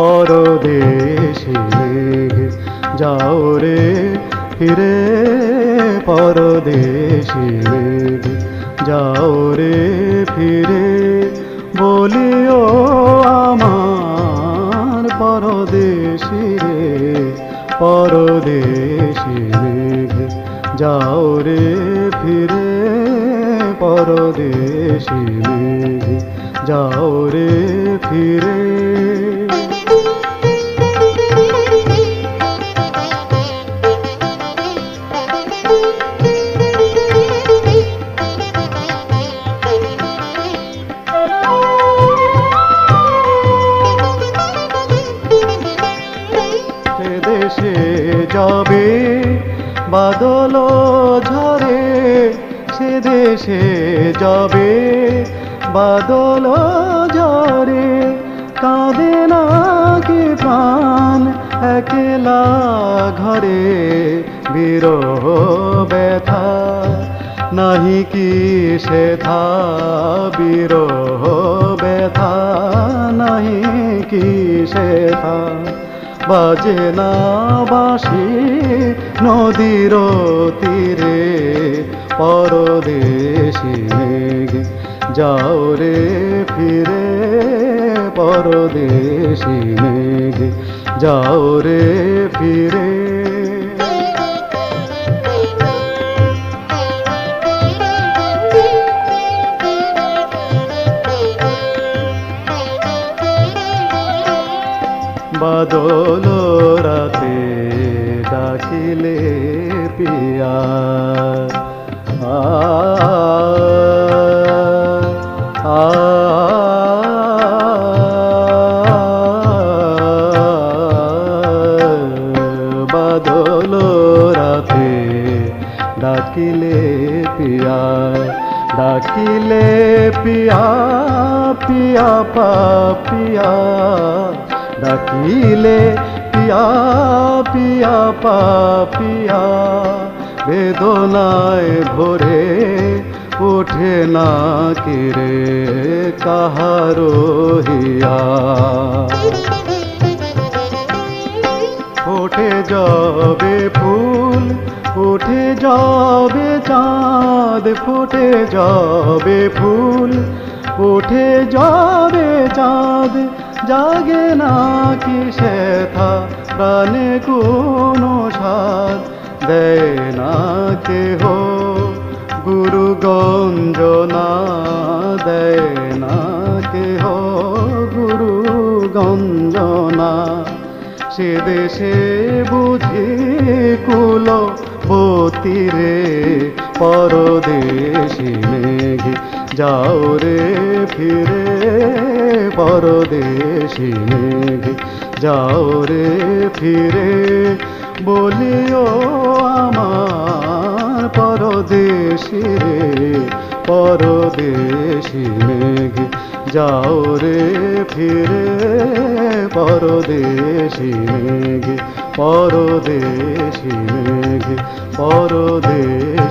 পরদেশি যাও রে, ফিরে পরদেশি যাও রে, ফিরে বলিও আমার পরদেশি পরদেশি যাও রে, ফিরে পরদেশি যাও রে, ফিরে দেশে যাবে, বাদল ঝরে, সে দেশে যাবে, বাদল ঝরে, কাঁদে না কি প্রাণ, একলা ঘরে, বিরহ ব্যথা, নাহি কি সে থা বিরহ ব্যথা, নাহি কি সে থা বাজে না বাসি নদীর তীরে পরদেশি মেঘ। যাও রে ফিরে, পরদেশি মেঘ। যাও রে ফিরে বাদল রাতে ডাকিলে পিয়া। আ রাতে ডাকিলে পিয়া। ডাকিলে পিয়া পিয়া পাপিয়া ডাকিলে, পিয়া পিয়া, পা পাপিয়া বেদনায় ভরে ওঠে না কিরে কাহারো হিয়া। উঠে যাবে ফুল উঠে যাবে চাঁদ, ফুটে যাবে ফুল উঠে যাবে চাঁদ জাগে না কি শেথা প্রাণে কোনো সাথ দেয় না কেহ। গুরু গঞ্জনা দেয় না কেহ। গুরু গঞ্জনা, সে দেশে বুঝি কুল বতিরে পরদেশি মেঘ যাও রে ফিরে, পরদেশি মেঘ। যাও রে ফিরে, বলিও আমার পরদেশি রে, পরদেশি মেঘ। যাও রে ফিরে, পরদেশি মেঘ পরদেশি মেঘ, পরদেশি